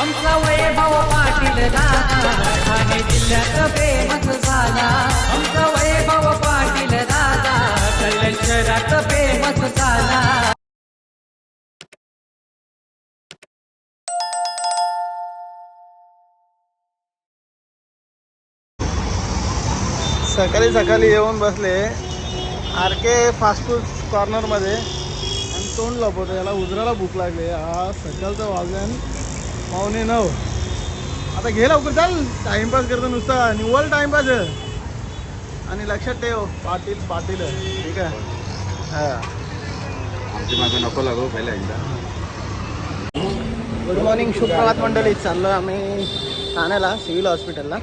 आमचा वैभव पाटील दादा ठाणे जिल्ह्यात फेमस झाला. आमचा वैभव पाटील दादा कल्याण शहरात फेमस झाला. सकाळी सकाळी येऊन बसले. आर के फास्ट फूड कॉर्नरमध्ये आणि तोंड लपवतो याला उजराला भूक लागली. हा सकाळचं वाजन. पावणे नऊ. आता घे लवकर चाल. टाइमपास करतो नुसता. निव्वळ टाइमपास आणि लक्षात ठेव पाटील पाटील. ठीक आहे? हां. आमची मागं नको लागू पहिला एकदा. गुड मॉर्निंग सुप्रभात मंडळी. चाललो आम्ही ठाण्याला सिव्हिल हॉस्पिटलला.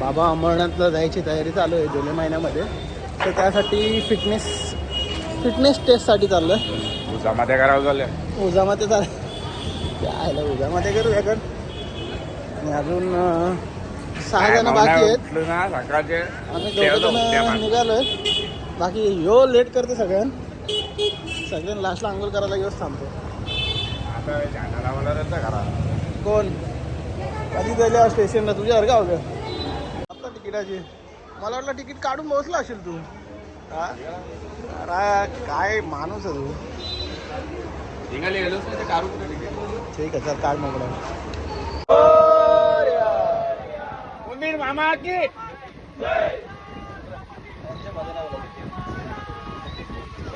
बाबा अमरनाथला जायची तयारी चालू आहे जुलै महिन्यामध्ये. तर त्यासाठी फिटनेस फिटनेस टेस्टसाठी चाललो आहे जमात्या करावं झाल्या. उजामाते चाल यायला करू. अजून सहा जण बाकी आहेत. सकाळचे आम्ही दोघं. निघालोय. बाकी ह्यो लेट करते सगळ्यां सगळ्यांना लास्टला आंघोळ करायला येऊच थांबतो. कोण? कधी गेल्या स्टेशनला तुझ्या का हो आता तिकिटाची मला वाटलं तिकीट काढून पोहोचला असेल तू. हा? अरे काय माणूस आहे तू. निघाले गेलोच ठीक आहे चल काढ उंदीर मामा की?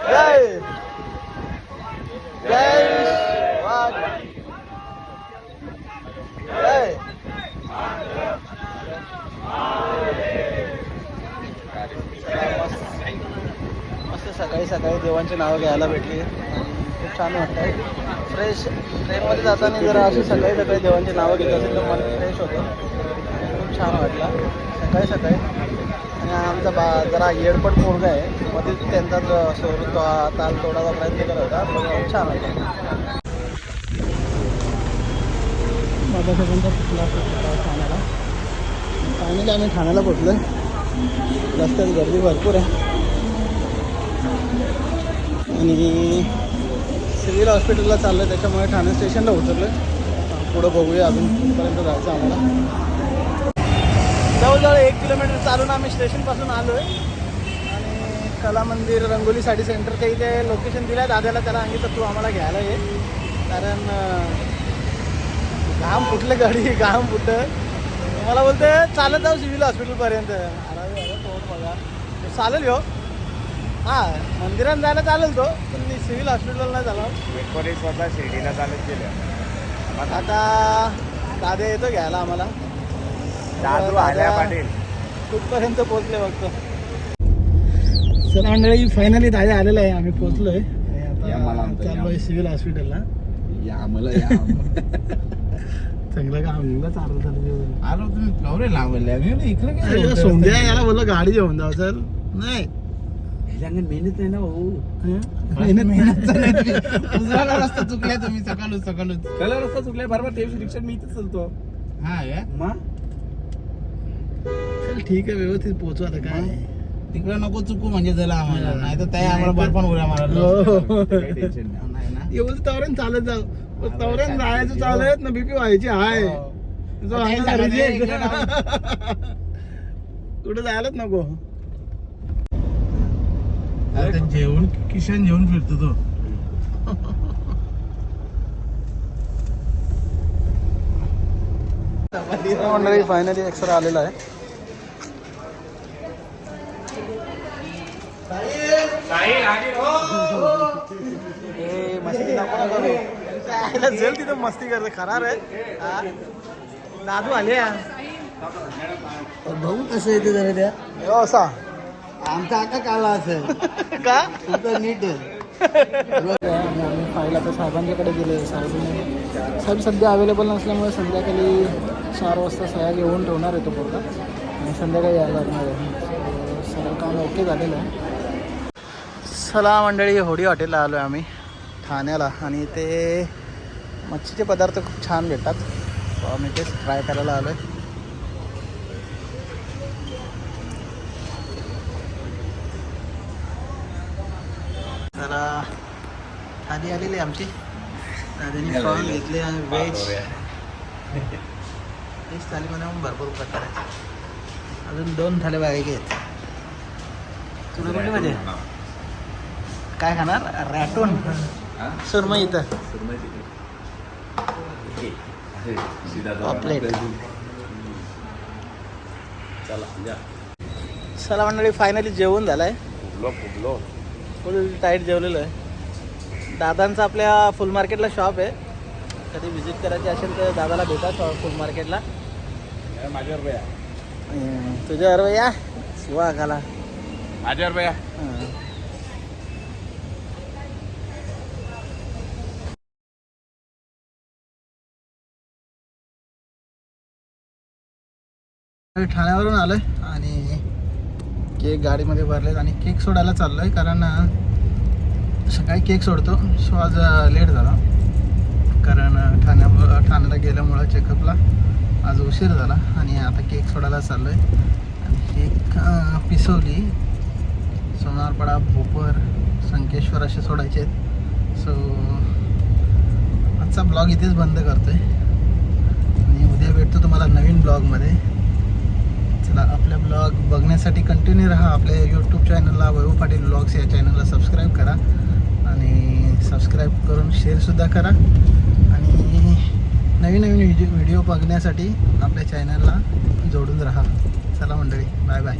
जय! जय वाघ. जय। मस्त सकाळी सकाळी देवांची नावं घ्यायला भेटली. खूप छान वाटतंय. फ्रेश ट्रेनमध्ये जाताना जर अशी सकाळी सकाळी देवांची नावं घेत असेल तर मन फ्रेश होतं. खूप छान वाटलं. सकाळी सकाळी. आणि आमचा बा जरा येडपट मुलगा आहे. मध्येच त्यांचा जो तो ताल तोडायचा प्रयत्न करत होता पण खूप छान वाटलं बाबासाहेबांचा सगळ्यांचा होता ठाण्याला? फायनली आम्ही ठाण्याला पोचलो रस्त्यात गर्दी भरपूर आहे. आणि सिव्हिल हॉस्पिटलला चाललं आहे त्याच्यामुळे ठाणे स्टेशनला उतरलं पुढं बघूया अजून कुठपर्यंत जायचं आम्हाला. जवळजवळ एक किलोमीटर चालून आम्ही स्टेशनपासून आलो आहे आणि कला मंदिर रंगोली साडी सेंटरच्या इथे लोकेशन दिलं आहे दादाला त्याला सांगितलं तू आम्हाला घ्यायला ये. कारण घाम फुटलं गाडी घाम फुटलं. मला बोलते चालत जाऊ सिव्हिल हॉस्पिटलपर्यंत. अरे अरे, तोंड बघा. चालेल हो हां मंदिरात जायला चालेल तो पण मी सिव्हिल हॉस्पिटल नाही झाला एकोणीस स्वतः शिर्डीला चालत गेल्या मग आता दादा येतो घ्यायला आम्हाला. दादू आल्या पाटील. कुठपर्यंत पोहोचले बघतो चला मंडळी फायनली दादा आलेला आहे आम्ही पोहोचलोय. चाललोय सिव्हिल हॉस्पिटलला. या आम्हाला या. चांगलं काम निघलं चालू चालू आलो तुम्ही गौरे लावले आम्ही इकडे सोंद्या याला बोललो गाडी घेऊन जाऊ सर. नाही. मेहनत नाही ना भाऊ. मेहनत रस्ता चुकलाय तुम्ही सकाळूच सकाळूच. कलर रस्ता चुकलाय बरोबर ते रिक्षा मी इथेच चालतो. हा या. मग चल ठीक आहे व्यवस्थित पोहोचू आता काय. तिकडे नको चुकू म्हणजे त्याला आम्हाला. हा. नाही तर त्या आम्हाला बर पण उड्या मारत हो. ना? एवढं तवरण चालत जाऊ. तवरण जायचं चालत ना बीपी व्हायची हाय. हो. हे कुठं जायलाच नको. आता जेवण किशन जेवण फिरतो तो. मंडळी फायनली एक्सरा आलेला आहे. मस्ती नको जर तिथं मस्ती करते खरार आहे. हा? दादू आले या भाऊ कसं येते जरा त्या हो, असा. आमचा आका काला असेल. का? तुमचं नीट आहे. आणि आम्ही फाईल आता साहेबांच्याकडे गेले साहेबांनी साहेब सध्या अवेलेबल नसल्यामुळे संध्याकाळी चार वाजता सह्या घेऊन ठेवणार आहे तो पोरगा. आणि संध्याकाळी यायला लागणार आहे. सगळं काम ओके झालेलं आहे. चला मंडळी होडी हॉटेलला आलो आहे आम्ही. ठाण्याला. आणि ते मच्छीचे पदार्थ खूप छान भेटतात. आम्ही तेच ट्राय करायला आलो आहे थाली आलेली आहे आमची. दादानी खाऊन घेतले आणि व्हेज व्हेज थालीमध्ये भरपूर प्रकार आहेत. अजून दोन थाली बाकी आहेत. तुला कुठली म्हणजे काय खाणार? रॅटून. सुरमई इथं. पापलेट चला मंडळी फायनली जेवण झालंय. फुल टाईट जेवलेलं आहे. दादांचं आपल्या फुल मार्केटला शॉप आहे. कधी व्हिजिट करायची असेल तर दादाला भेटा शॉप फुल मार्केटला. माझ्यावर हम्म, तुझ्यावर या. शिवा घाला माझ्यावर बया ठाण्यावरून आलोय आणि केक गाडीमध्ये भरलेत आणि केक सोडायला चाललोय कारण सकाळी केक सोडतो. सो आज लेट झाला. कारण ठाण्यामुळं ठाण्याला गेल्यामुळं चेकअपला आज उशीर झाला आणि आता केक सोडायला चाललोय. आणि केक पिसवली. सोनारपाडा भोपर संकेश्वर असे सोडायचे आहेत. सो आजचा ब्लॉग इथेच बंद करतो आहे आणि उद्या भेटतो तुम्हाला नवीन ब्लॉगमध्ये. चला आपल्या ब्लॉग बघण्यासाठी कंटिन्यू राहा. आपल्या यूट्यूब चॅनलला वैभव पाटील ब्लॉग्स या चॅनलला सबस्क्राईब करा. आणि सबस्क्राईब करून शेअरसुद्धा करा. आणि नवीन नवीन व्हिडिओ व्हिडिओ बघण्यासाठी आपल्या चॅनलला जोडून राहा. चला मंडळी बाय बाय